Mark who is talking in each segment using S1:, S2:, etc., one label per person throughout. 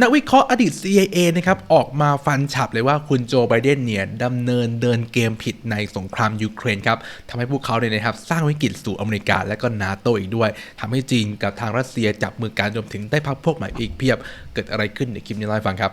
S1: นักวิเคราะห์อดีต CIA นะครับออกมาฟันฉับเลยว่าคุณโจไบเดนเนี่ยดำเนินเดินเกมผิดในสงครามยูเครนครับทำให้พวกเขาเนี่ยนะครับ สร้างวิกฤตสู่อเมริกาและก็นาโตอีกด้วยทำให้จีนกับทางรัสเซียจับมือการรวมถึงได้พักพวกใหม่อีกเพียบ เกิดอะไรขึ้นในคลิปนี้เล่าให้ฟังครับ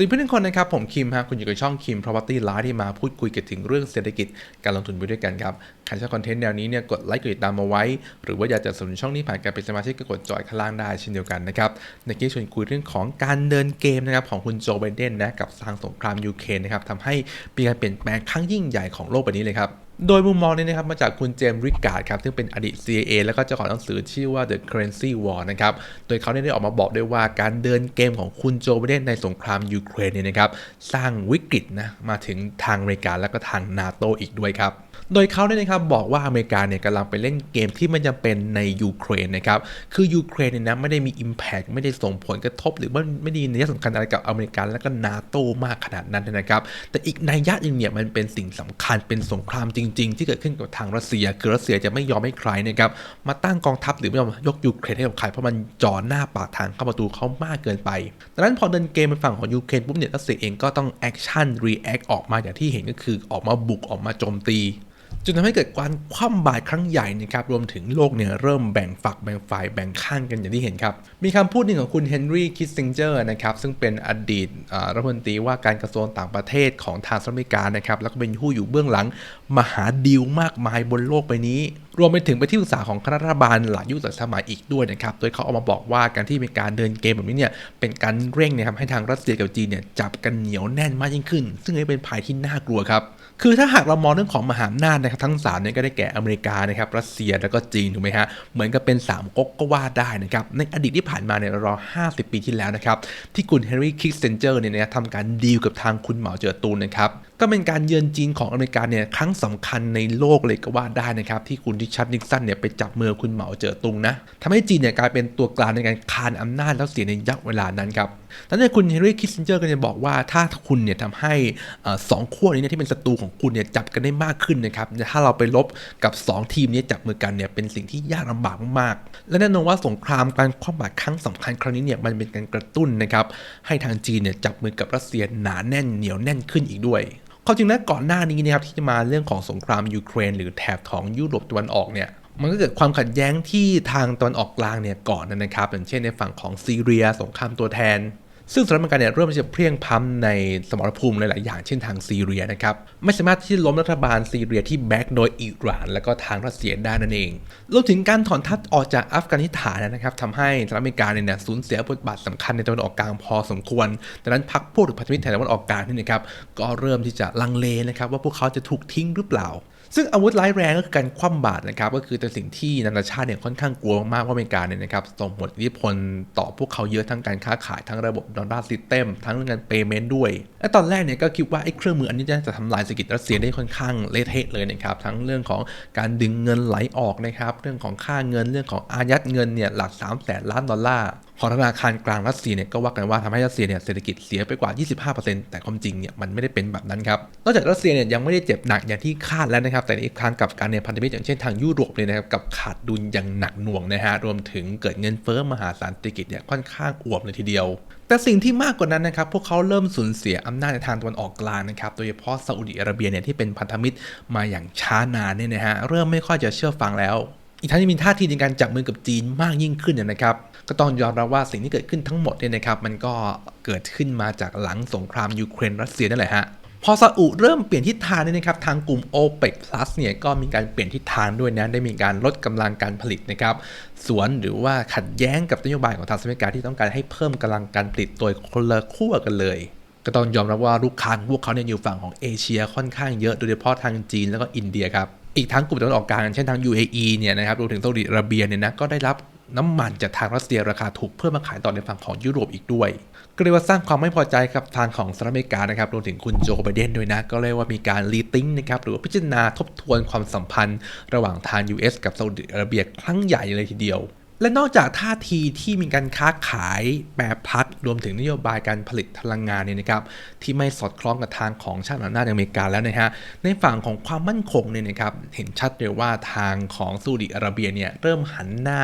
S1: สวัสดีเพื่อนทุกคนนะครับ ผมคิมฮะคุณอยู่กับช่องคิม Property Live ที่มาพูดคุยกันถึงเรื่องเศรษฐกิจการลงทุนไปด้วยกันครับใครชอบคอนเทนต์แนวนี้เนี่ยกดไลค์กดติดตามมาไว้ หรือว่าอยากจะสนับสนุนช่องนี้ผ่านการเป็นสมาชิกก็กดจอยข้างล่างได้เช่นเดียวกันนะครับในคลิปชวนคุยเรื่องของการเดินเกมนะครับของคุณโจไบเดนนะกับทางสงครามยูเครนนะครับทำให้มีการเปลี่ยนแปลงครั้งยิ่งใหญ่ของโลกใบนี้เลยครับ โดยมุมมองนี้นะครับมาจากคุณเจมส์ริการ์ดครับซึ่งเป็นอดีต CIA แล้วก็เจ้าของหนังสือชื่อว่า The Currency War นะครับ โดยเขาได้ออกมาบอกด้วยว่าการเดินเกมของคุณโจไบเดนในสงครามยูเครนเนี่ยนะครับ สร้างวิกฤตนะมาถึงทางอเมริกาและก็ทางนาโตอีกด้วยครับ โดยเขาเนี่ยนะครับบอกว่าอเมริกาเนี่ยกำลังไปเล่นเกมที่ไม่จำเป็นในยูเครนนะครับคือยูเครนเนี่ยนะไม่ได้มี Impact ไม่ได้ส่งผลกระทบ หรือว่าไม่ได้มีนัยสำคัญอะไรกับอเมริกาและก็นาโตมากขนาดนั้นนะครับ แต่อีกนัยยะหนึ่งเนี่ยมันเป็นสิ่งสำคัญเป็นสงครามจริง ๆ ที่เกิดขึ้นกับทางรัสเซีย คือรัสเซียจะไม่ยอมให้ใครนะครับมาตั้งกองทัพหรือไม่ยอมยกยูเครนให้กับใครเพราะมันจ่อหน้าปากทางเข้าประตูเขามากเกินไปดังนั้นพอเดินเกมเป็นฝั่งของยูเครนปุ๊บเนี่ยรัสเซียเองก็ต้องแอคชั่นรีแอคออกมาอย่างที่เห็นก็คือออกมาบุกออกมาโจมตี จนทำให้เกิดการคว่ำบาตรครั้งใหญ่นะครับรวมถึงโลกเนี่ยเริ่มแบ่งฝักแบ่งฝ่ายแบ่งข้างกันอย่างที่เห็นครับ มีคำพูดหนึ่งของคุณเฮนรี่คิสซิงเจอร์นะครับซึ่งเป็นอดีตรัฐมนตรีว่าการกระทรวงต่างประเทศของทางสหรัฐอเมริกานะครับแล้วก็เป็นผู้อยู่เบื้องหลังมหาดีลมากมายบนโลกใบนี้ รวมไปถึงไปที่ปรึกษาของคณะรัฐบาลหลายยุคหลายสมัยอีกด้วยนะครับ โดยเขาเอามาบอกว่าการที่มีการเดินเกมแบบนี้เนี่ยเป็นการเร่งนะครับให้ทางรัสเซียกับจีนเนี่ยจับกันเหนียวแน่นมากยิ่งขึ้น ซึ่งนี่เป็นภัยที่น่ากลัวครับคือถ้าหากเรามองเรื่องของมหาอำนาจนะครับทั้งสามเนี่ยก็ได้แก่อเมริกานะครับรัสเซียแล้วก็จีนถูกไหมฮะเหมือนกับเป็นสามก๊กก็ว่าได้นะครับในอดีตที่ผ่านมาเนี่ยรอ 50 ปีที่แล้วนะครับที่คุณเฮนรี่คิกเซนเจอร์เนี่ยนะทำการดีลกับทางคุณเหมาเจ๋อตูนนะครับ ก็เป็นการเยือนจีนของอเมริกาเนี่ยครั้งสำคัญในโลกเลยก็ว่าได้นะครับ ที่คุณริชาร์ดนิกสันเนี่ยไปจับมือคุณเหมาเจ๋อตุงนะทำให้จีนเนี่ยกลายเป็นตัวกลางในการคานอำนาจแล้วเสียในยักษ์เวลานั้นครับดังนั้นคุณเฮนรี่คิสเซนเจอร์ก็จะบอกว่าถ้าคุณเนี่ยทำให้อสองขั้วนี้เนี่ยที่เป็นศัตรูของคุณเนี่ยจับกันได้มากขึ้นนะครับถ้าเราไปลบกับ 2 ทีมนี้จับมือกันเนี่ยเป็นสิ่งที่ยากลำบากมากและแน่นอนว่าสงครามการคว่ำบาตรครั้งสำคัญครั้งนี้เนี่ยมันเป็นการกระตุ้นนะครับให้ทางจีนเนี่ยจับมือกับรัสเซียหนาแน่นเหนียวแน่นขึ้นอีกด้วย ความจริงแล้วก่อนหน้านี้นะครับที่จะมาเรื่องของสงครามยูเครน หรือแถบของยุโรปตะวันออกเนี่ยมันก็เกิดความขัดแย้งที่ทางตะวันออกกลางเนี่ยก่อนนะครับอย่างเช่นในฝั่งของซีเรีย สงครามตัวแทน ซึ่งสหรัฐอเมริกาเนี่ยเริ่มที่จะเพลียงพ้ำในสมรภูมิหลาย ๆ อย่างเช่นทางซีเรียนะครับ ไม่สามารถที่จะล้มรัฐบาลซีเรียที่แบ็กโดยอิหร่าน และก็ทางรัสเซียได้นั่นเองรวมถึงการถอนทัพออกจากอัฟกานิสถานนะครับทำให้สหรัฐอเมริกาเนี่ยสูญเสียบทบาทสำคัญในตะวันออกกลางพอสมควรดังนั้นพรรคพวกหรือพันธมิตรแถบตะวันออกกลางนี่นะครับก็เริ่มที่จะลังเลนะครับว่าพวกเขาจะถูกทิ้งหรือเปล่า ซึ่งอาวุธร้ายแรงก็คือการคว่ำบาตรนะครับก็คือเป็นสิ่งที่นานาชาติเนี่ยค่อนข้างกลัวมากๆว่าอเมริกาเนี่ยนะครับส่งผลอิทธิพลต่อพวกเขาเยอะทั้งการค้าขายทั้งระบบดอลลาร์ซิสเต็มทั้งเรื่องการเปย์เมนต์ด้วย และตอนแรกเนี่ยก็คิดว่าไอ้เครื่องมืออันนี้จะทำลายเศรษฐกิจรัสเซียได้ค่อนข้างเละเทะเลยนะครับทั้งเรื่องของการดึงเงินไหลออกนะครับเรื่องของค่าเงินเรื่องของอายัดเงินเนี่ยหลัก3 0 0แสนล้านดอลลาร์ ของธนาคารกลางรัสเซียเนี่ยก็ว่ากันว่าทำให้รัสเซียเนี่ยเศรษฐกิจเสียไปกว่า 25%แต่ความจริงเนี่ยมันไม่ได้เป็นแบบนั้นครับนอกจากรัสเซียเนี่ยยังไม่ได้เจ็บหนักอย่างที่คาดแล้วนะครับแต่ในอีกครั้งกับการในพันธมิตรอย่างเช่นทางยุโรปเนี่ยนะครับกับขาดดุลอย่างหนักหน่วงนะฮะรวมถึงเกิดเงินเฟ้อมหาศาลเศรษฐกิจเนี่ยค่อนข้างอวบเลยทีเดียวแต่สิ่งที่มากกว่านั้นนะครับ พวกเขาเริ่มสูญเสียอำนาจในทางตะวันออกกลางนะครับ โดยเฉพาะซาอุดิอาระเบียเนี่ยที่เป็นพันธมิตรมาอย่างช้านานเนี่ยนะฮะ เริ่มไม่ค่อยจะเชื่อฟังแล้ว อีกทั้งยังมีท่าทีในการจับมือกับจีนมากยิ่งขึ้นนะครับ ก็ต้องยอมรับว่าสิ่งที่เกิดขึ้นทั้งหมดเนี่ยนะครับมันก็เกิดขึ้นมาจากหลังสงครามยูเครนรัสเซียนั่นแหละฮะพอซาอุเริ่มเปลี่ยนทิศทางเนี่ยนะครับทางกลุ่ม OPEC Plus เนี่ยก็มีการเปลี่ยนทิศทางด้วยนะได้มีการลดกำลังการผลิตนะครับสวนหรือว่าขัดแย้งกับนโยบายของทางสหรัฐอเมริกาที่ต้องการให้เพิ่มกำลังการผลิตโดยคนละขั้วกันเลย ก็ต้องยอมรับว่าลูกค้าพวกเขาเนี่ยอยู่ฝั่งของเอเชียค่อนข้างเยอะโดยเฉพาะทางจีนแล้วก็อินเดียครับอีกทั้งกลุ่มตะวันออกกลางเช่นทาง UAE เนี่ยนะครับรวมถึงซาอุดิอาระเบียเนี่ยนะก็ได้รับ น้ำมันจากทางรัสเซียราคาถูกเพื่อมาขายต่อในฝั่งของยุโรปอีกด้วยก็เรียกว่าสร้างความไม่พอใจกับทางของสหรัฐอเมริกานะครับรวมถึงคุณโจไบเดนด้วยนะก็เรียกว่ามีการรีติ้งนะครับหรือว่าพิจารณาทบทวนความสัมพันธ์ ระหว่างทาง US กับซาอุดิอาระเบียครั้งใหญ่เลยทีเดียว และนอกจากท่าทีที่มีการค้าขายแปรพักรวมถึงนโยบายการผลิตพลังงานเนี่ยนะครับที่ไม่สอดคล้องกับทางของชาติอำนาจอเมริกาแล้วนะฮะในฝั่งของความมั่นคงเนี่ยนะครับเห็นชัดเลยว่าทางของซาอุดิอาระเบียเนี่ยเริ่มหันหน้า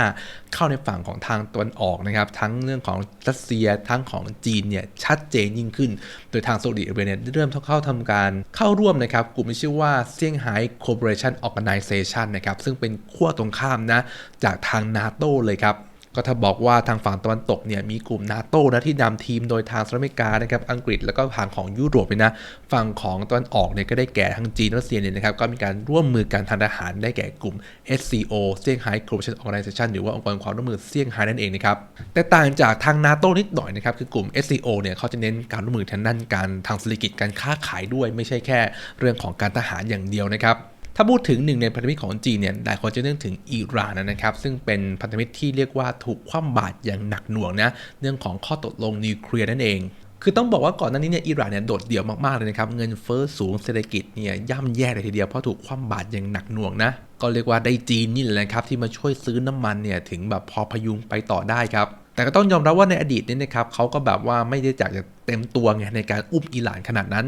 S1: เข้าในฝั่งของทางตะวันออกนะครับทั้งเรื่องของรัสเซียทั้งของจีนเนี่ยชัดเจนยิ่งขึ้น โดยทางซาอุดิอาระเบียเนี่ยเริ่มเข้าทำการเข้าร่วมนะครับกลุ่มที่ชื่อว่าเซี่ยงไฮ้ Cooperation Organization นะครับซึ่งเป็นขั้วตรงข้ามนะจากทางนาโตเลยครับก็ถ้าบอกว่าทางฝั่งตะวันตกเนี่ยมีกลุ่มนาโตนะที่นำทีมโดยทางสหรัฐอเมริกานะครับอังกฤษแล้วก็ทางของยุโรปเลยนะฝั่งของตะวันออกเนี่ยก็ได้แก่ทั้งจีนรัสเซียเนี่ยนะครับก็มีการร่วมมือกันทางทหารได้แก่กลุ่ม SCO เซี่ยงไฮ้ Cooperation Organization หรือว่าองค์กรความร่วมมือเซี่ยงไฮ้นั่นเองนะครับแต่ต่างจากทางนาโต้นิดหน่อยนะครับคือกลุ่ม SCO เนี่ยเขาจะเน้นการร่วมมือทางด้านการทางเศรษฐกิจการค้าขายด้วย ไม่ใช่แค่ เรื่องของการทหารอย่างเดียวนะครับ ถ้าพูดถึงหนึ่งในพันธมิตรของจีนเนี่ยหลายคนจะนึกถึงอิหร่านนะครับ ซึ่งเป็นพันธมิตรที่เรียกว่าถูกคว่ำบาตรอย่างหนักหน่วงนะเรื่องของข้อตกลงนิวเคลียร์นั่นเองคือต้องบอกว่าก่อนหน้านี้เนี่ยอิหร่านเนี่ยโดดเดี่ยวมาก ๆ เลยนะครับ เงินเฟ้อสูงเศรษฐกิจเนี่ยย่ำแย่เลยทีเดียวเพราะถูกคว่ำบาตรอย่างหนักหน่วงนะ ก็เรียกว่าได้จีนนี่แหละครับที่มาช่วยซื้อน้ำมันเนี่ยถึงแบบพอพยุงไปต่อได้ครับ แต่ก็ต้องยอมรับว่าในอดีตนี่นะครับเขาก็แบบว่าไม่ได้จากจะเต็มตัวไงในการอุ้มอิหร่านขนาดนั้น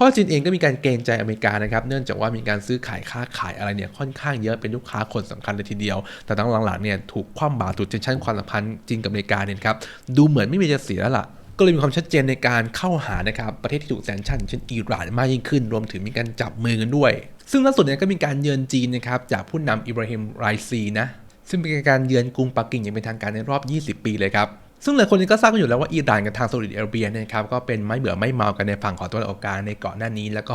S1: เพราะจีนเองก็มีการเกรงใจอเมริกานะครับ เนื่องจากว่ามีการซื้อขายค้าขายอะไรเนี่ยค่อนข้างเยอะเป็นลูกค้าคนสำคัญเลยทีเดียว แต่ตั้งหลังๆเนี่ยถูกคว่ำบาตรถูกเจนชั่นความสัมพันธ์จีนกับอเมริกาเนี่ยครับดูเหมือนไม่มีจะเสียแล้วล่ะก็เลยมีความชัดเจนในการเข้าหานะครับประเทศที่ถูกแซงชั่นเช่นอิหร่านมากยิ่งขึ้น รวมถึงมีการจับมือกันด้วย ซึ่งล่าสุดเนี่ยก็มีการเยือนจีนนะครับจากผู้นำอิบราฮิมไรซีนะซึ่งเป็นการเยือนกรุงปักกิ่งอย่างเป็นทางการในรอบ 20 ปีเลยครับ ซึ่งหลายคนก็ทราบกันอยู่แล้วว่าอิหร่านกับทางซาอุดิอาระเบียเนี่ยครับก็เป็นไม่เบื่อไม่เมากันในฝั่งของตะวันออกกลางในเก่อนหน้านี้ แล้วก็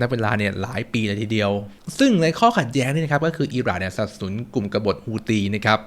S1: นับเวลาเนี่ยหลายปีเลยทีเดียว ซึ่งในข้อขัดแย้งนี่นะครับก็คืออิหร่านเนี่ยสนับสนุนกลุ่มกบฏฮูตีนะครับ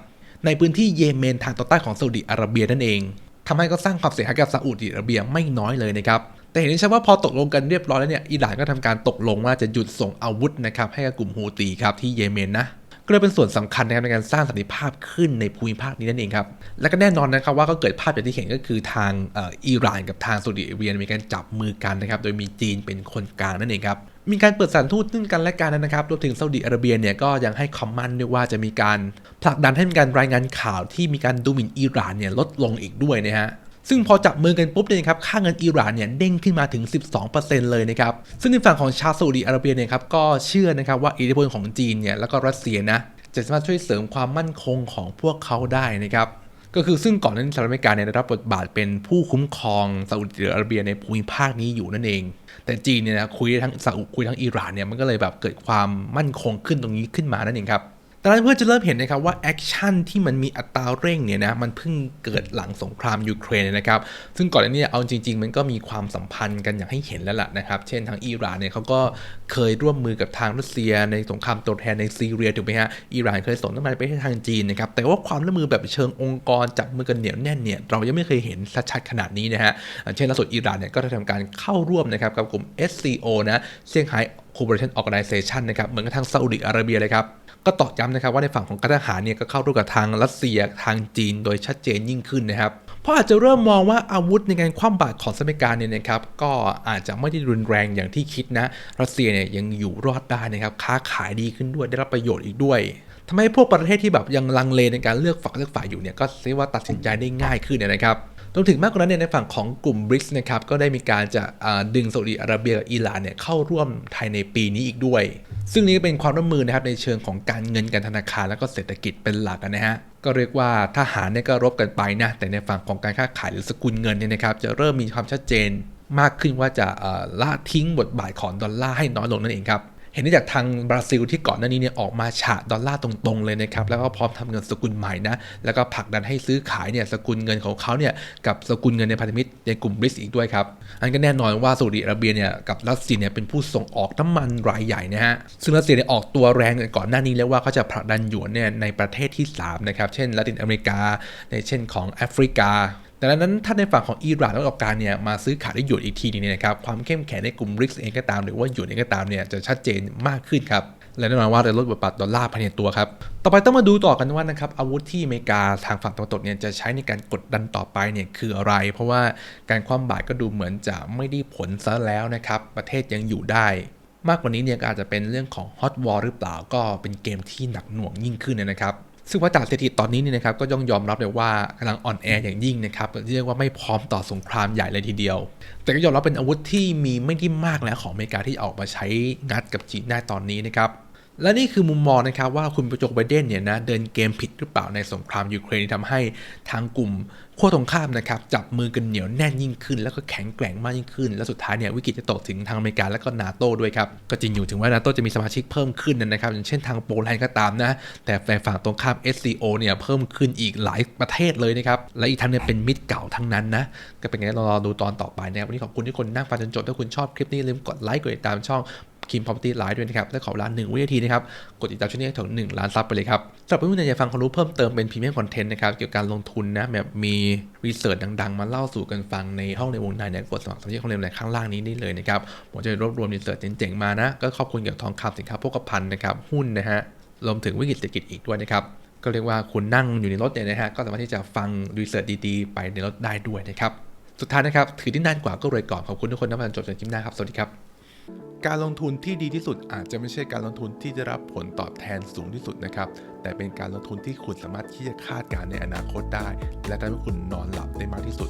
S1: ในพื้นที่เยเมนทางตอนใต้ของซาอุดิอาระเบียนั่นเองทำให้ก็สร้างความเสียหายกับซาอุดิอาระเบียไม่น้อยเลยนะครับแต่เห็นได้ชัดว่าพอตกลงกันเรียบร้อยแล้วเนี่ยอิหร่านก็ทำการตกลงว่าจะหยุดส่งอาวุธนะครับให้กับกลุ่มฮูตีครับที่เยเมนนะ ก็เลยเป็นส่วนสำคัญนะครับในการสร้างสันติภาพขึ้นในภูมิภาคนี้นั่นเองครับ และก็แน่นอนนะครับว่าก็เกิดภาพอย่างที่เห็นก็คือทางอ,อ,อิหร่านกับทางซาอุดิอาระเบียมีการจับมือกันนะครับโดยมีจีนเป็นคนกลางนั่นเองครับมีการเปิดสถานทูตซึ่งกันและกันนะครับรวมถึงซาอุดิอาระเบียเนี่ยก็ยังให้คอมมันด้วยว่าจะมีการผลักดันให้มีการรายงานข่าวที่มีการดูหมิ่นอิหร่านเนี่ยลดลงอีกด้วยนะฮะ ซึ่งพอจับมือกันปุ๊บเนี่ยนะครับค่าเงินอิหร่านเนี่ยเด้งขึ้นมาถึง 12%เลยนะครับ ซึ่งในฝั่งของชาซาอุดิอาระเบียเนี่ยครับก็เชื่อนะครับว่าอิทธิพลของจีนเนี่ยแล้วก็รัสเซียนะจะสามารถช่วยเสริมความมั่นคงของพวกเขาได้นะครับก็คือซึ่งก่อนหนานั้นสหรัฐอเมริกาเนี่ยได้รับบทบาทเป็นผู้คุ้มครองซาอุดิอาระเบียในภูมิภาคนี้อยู่นั่นเอง แต่จีนเนี่ยนะคุยทั้งซาอุคุยทั้งอิหร่านเนี่ยมันก็เลยแบบเกิดความมั่นคงขึ้นตรงนี้ขึ้นมานั่นเองครับ งนั้นเพื่อจะเริ่มเห็นนะครับว่าแอคชั่นที่มันมีอัตราเร่งเนี่ยนะมันเพิ่งเกิดหลังสงครามยูเครนนะครับ ซึ่งก่อนหน้านี้เอาจริง ๆ มันก็มีความสัมพันธ์กันอย่างให้เห็นแล้วล่ะนะครับ เช่นทางอิหร่านเนี่ยเขาก็เคยร่วมมือกับทางรัสเซียในสงครามตัวแทนในซีเรียถูกไหมฮะอิหร่านเคยส่งน้ำมันไปให้ทางจีนนะครับแต่ว่าความร่วมมือแบบเชิงองค์กรจับมือกันเหนียวแน่นเนี่ยเรายังไม่เคยเห็นชัดๆขนาดนี้นะฮะเช่นล่าสุดอิหร่านเนี่ยก็ได้ทำการเข้าร่วมนะครับกับกลุ่ม SCO นะเซี่ยงไฮ้ Cooperation Organization นะครับเหมือนกับทางซาอุดิอาระเบียเลยครับก็ตอกย้ำนะครับว่าในฝั่งของการทหารเนี่ยก็เข้าร่วมกับทางรัสเซียทางจีนโดยชัดเจนยิ่งขึ้นนะครับ เพราะอาจจะเริ่มมองว่าอาวุธในการคว่ำบาตรของสหรัฐอเมริกาเนี่ยนะครับก็อาจจะไม่ได้รุนแรงอย่างที่คิดนะ รัสเซียเนี่ยยังอยู่รอดได้นะครับค้าขายดีขึ้นด้วยได้รับประโยชน์อีกด้วยทำให้พวกประเทศที่แบบยังลังเลในการเลือกฝักเลือกฝ่ายอยู่เนี่ยก็เรียกว่าตัดสินใจได้ง่ายขึ้นนะครับ รวมถึงมากกว่านั้นเนี่ยในฝั่งของกลุ่มบริกส์นะครับก็ได้มีการจะดึงซาอุดิอาระเบียกับอิหร่านเนี่ยเข้าร่วมภายในปีนี้อีกด้วย ซึ่งนี้เป็นความร่วมมือนะครับในเชิงของการเงินการธนาคารและก็เศรษฐกิจเป็นหลักนะฮะก็เรียกว่าทหารเนี่ยก็รบกันไปนะแต่ในฝั่งของการค้าขายหรือสกุลเงินเนี่ยนะครับจะเริ่มมีความชัดเจนมากขึ้นว่าจะละทิ้งบทบาทของดอลลาร์ให้น้อยลงนั่นเองครับ ห็นได้จากทางบราซิลที่ก่อนหน้านี้เนี่ยออกมาฉะดอลลาร์ตรงๆเลยนะครับแล้วก็พร้อมทำเงินสกุลใหม่นะแล้วก็ผลักดันให้ซื้อขายเนี่ยสกุลเงินของเขาเนี่ยกับสกุลเงินในพันธมิตรในกลุ่มบริกอีกด้วยครับอันก็แน่นอนว่าซาอุดิอาระเบียเนี่ยกับรัสเซียเนี่ยเป็นผู้ส่งออกน้ำมันรายใหญ่นะฮะซึ่งรัสเซียเนี่ยออกตัวแรงก่อนหน้านี้แล้วว่าเขาจะผลักดันหยวนเนี่ยในประเทศที่3นะครับเช่นละตินอเมริกา ในเช่นของแอฟริกา ดังนั้นถ้าในฝั่งของอิหร่านและประกอบการเนี่ยมาซื้อขายได้หยวนอีกทีนึงเนี่ยนะครับความเข้มแข็งในกลุ่มริกเองก็ตาม หรือว่าหยวนเองก็ตามเนี่ยจะชัดเจนมากขึ้นครับและแน่นอนว่าจะลดบทบาทดอลลาร์ภายในตัวครับ ต่อไปต้องมาดูต่อกันว่านะครับอาวุธที่อเมริกาทางฝั่งตะวันตกเนี่ยจะใช้ในการกดดันต่อไปเนี่ยคืออะไร เพราะว่าการคว่ำบาตรก็ดูเหมือนจะไม่ได้ผลซะแล้วนะครับ ประเทศยังอยู่ได้ มากกว่านี้เนี่ยอาจจะเป็นเรื่องของฮอตวอลหรือเปล่าก็เป็นเกมที่หนักหน่วงยิ่งขึ้นนะครับ ซึ่งว่าจากเศรษฐกิจตอนนี้เนี่ยนะครับก็ย่องยอมรับเลยว่ากำลังอ่อนแออย่างยิ่งนะครับเรียกว่าไม่พร้อมต่อสงครามใหญ่เลยทีเดียว แต่ก็ยอมรับเป็นอาวุธที่มีไม่ได้มากแล้วของอเมริกาที่ออกมาใช้งัดกับจีนได้ตอนนี้นะครับและนี่คือมุมมองนะครับว่าคุณประโจไบเดนเนี่ยนะเดินเกมผิดหรือเปล่าในสงครามยูเครนที่ทำให้ทางกลุ่ม ขั้วตรงข้ามนะครับจับมือกันเหนียวแน่นยิ่งขึ้น แล้วก็แข็งแกร่งมากยิ่งขึ้น และสุดท้ายเนี่ยวิกฤตจะตกถึงทางอเมริกาและก็นาโต้ด้วยครับ ก็จริงอยู่ถึงว่านาโต้จะมีสมาชิกเพิ่มขึ้นนะครับอย่างเช่นทางโปแลนด์ก็ตามนะ แต่ในฝั่งตรงข้าม SCO เนี่ยเพิ่มขึ้นอีกหลายประเทศเลยนะครับและอีกทั้งเนี่ยเป็นมิตรเก่าทั้งนั้นนะก็เป็นไงเรารอดูตอนต่อไปนะครับวันนี้ขอบคุณที่คนนั่งฟังจนจบถ้าคุณชอบคลิปนี้ลืมกดไลค์กดติดตามช่อง คิมพอ p ตี้ไลฟ์ด้วยนะครับและขอเวลาหนึ่งวินาทีนะครับ กดติดตามช่องนี้ให้ถึง 1 ล้านซับไปเลยครับสำหรับเพื่อนๆอยากฟังความรู้เพิ่มเติมเป็นพรีเมียมคอนเทนต์นะครับเกี่ยวกับการลงทุนนะแบบมีรีเสิร์ชดังๆ มาเล่าสู่กันฟังในห้องในวงในเนี่ยกดสมัครสมาชิกของเรียนในข้างล่างนี้ได้เลยนะครับผมจะรวบรวมรีเสิร์ชเจ๋งๆมานะก็ขอบคุณเกี่ยวกับทองคำสินค้าโภคภัณฑ์นะครับหุ้นนะฮะรวมถึงวิกฤตเศรษฐกิจอีกด้วยนะครับก็เรียกว่าคุณนั่งอยู่ในรถเนี่ยนะฮะก็สามารถที่จะฟังรีเสิร์ชดีๆ ไปในรถได้ด้วยนะครับสุดท้ายนะครับ ถือที่นานกว่าก็รวยก่อนขอบคุณทุกคนที่มาจนจบจนคลิปหน้าครับ สวัสดีครับ การลงทุนที่ดีที่สุดอาจจะไม่ใช่การลงทุนที่จะรับผลตอบแทนสูงที่สุดนะครับ แต่เป็นการลงทุนที่คุณสามารถที่จะคาดการณ์ในอนาคตได้ และทำให้คุณนอนหลับได้มากที่สุด